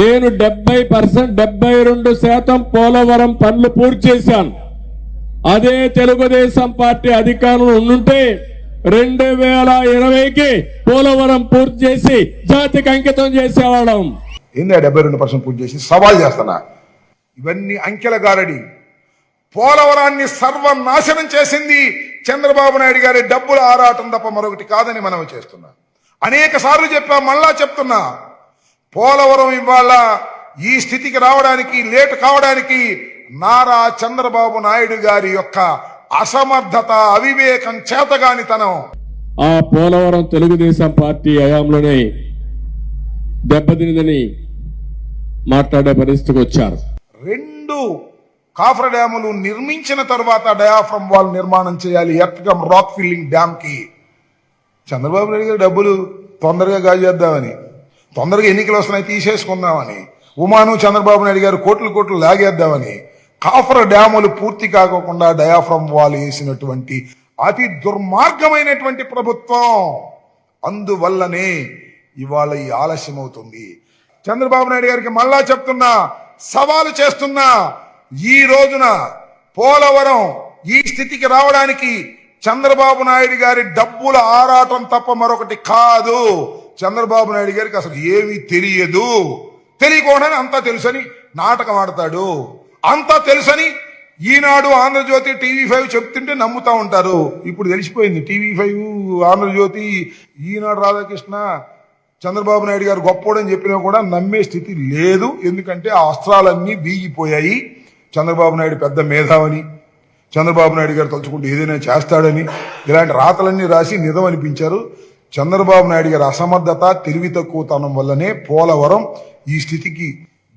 నేను డెబ్బై పర్సెంట్ డెబ్బై రెండు శాతం పోలవరం పనులు పూర్తి చేశాను. అదే తెలుగుదేశం పార్టీ అధికారంలో ఉండుంటే రెండు వేల ఇరవైకి పోలవరం పూర్తి చేసి జాతికి అంకితం చేసేవాళ్ళం. డెబ్బై రెండు పర్సెంట్ పూర్తి చేసి? సవాల్ చేస్తున్నా. ఇవన్నీ అంకెల గారడి. పోలవరాన్ని సర్వనాశనం చేసింది చంద్రబాబు నాయుడు గారి డబ్బుల ఆరాటం తప్ప మరొకటి కాదని మనం చేస్తున్నా. అనేక సార్లు చెప్పా మళ్ళా చెప్తున్నా. పోలవరం ఇవాళ ఈ స్థితికి రావడానికి లేట్ కావడానికి నారా చంద్రబాబు నాయుడు గారి యొక్క అసమర్థత అవివేకం చేతగానితనం. ఆ పోలవరం తెలుగుదేశం పార్టీ హయాంలోనే దెబ్బతినిందని మాట్లాడే పరిస్థితికి వచ్చారు. రెండు కాఫర్ డ్యాములు నిర్మించిన తర్వాత డయాఫ్రమ్ వాల్ నిర్మాణం చేయాలి ఎర్త్గమ్ రాక్ ఫిల్లింగ్ డ్యామ్కి చంద్రబాబు నాయుడు గారు డబ్బులు తొందరగా గాజేద్దామని. తొందరగా ఎన్నికలు వస్తున్నాయి తీసేసుకుందామని. ఉమాను చంద్రబాబు నాయుడు గారు కోట్లు కోట్లు లాగేద్దామని. కాఫర్ డ్యాములు పూర్తి కాకోకుండా డయాఫ్రమ్ వాల్ వేసినటువంటి అతి దుర్మార్గమైనటువంటి ప్రభుత్వం. అందువల్లనే ఇవాళ ఈ ఆలస్యం అవుతుంది. చంద్రబాబు నాయుడు గారికి మళ్ళా చెప్తున్నా సవాలు చేస్తున్నా ఈ రోజున పోలవరం ఈ స్థితికి రావడానికి చంద్రబాబు నాయుడు గారి డబ్బుల ఆరాటం తప్ప మరొకటి కాదు. చంద్రబాబు నాయుడు గారికి అసలు ఏమీ తెలియదు. తెలియకుండానే అంతా తెలుసని నాటకం ఆడతాడు. అంతా తెలుసని ఈనాడు ఆంధ్రజ్యోతి టీవీ ఫైవ్ చెప్తుంటే నమ్ముతా ఉంటారు. ఇప్పుడు తెలిసిపోయింది టీవీ ఫైవ్ ఆంధ్రజ్యోతి ఈనాడు రాధాకృష్ణ చంద్రబాబు నాయుడు గారు గొప్పోడని చెప్పినా కూడా నమ్మే స్థితి లేదు. ఎందుకంటే ఆ అస్త్రాలన్నీ బీగిపోయాయి చంద్రబాబు నాయుడు పెద్ద మేధావని చంద్రబాబు నాయుడు గారు తలుచుకుంటే ఏదైనా చేస్తాడని ఇలాంటి రాతలన్నీ రాసి నిజం అనిపించారు చంద్రబాబు నాయుడు గారి అసమర్థత తెలివి తక్కువతనం వల్లనే పోలవరం ఈ స్థితికి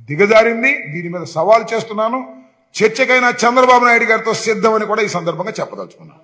దిగజారింది. దీని మీద సవాల్ చేస్తున్నాను. చర్చకైనా చంద్రబాబు నాయుడు గారితో సిద్ధమని కూడా ఈ సందర్భంగా చెప్పదలుచుకున్నాను.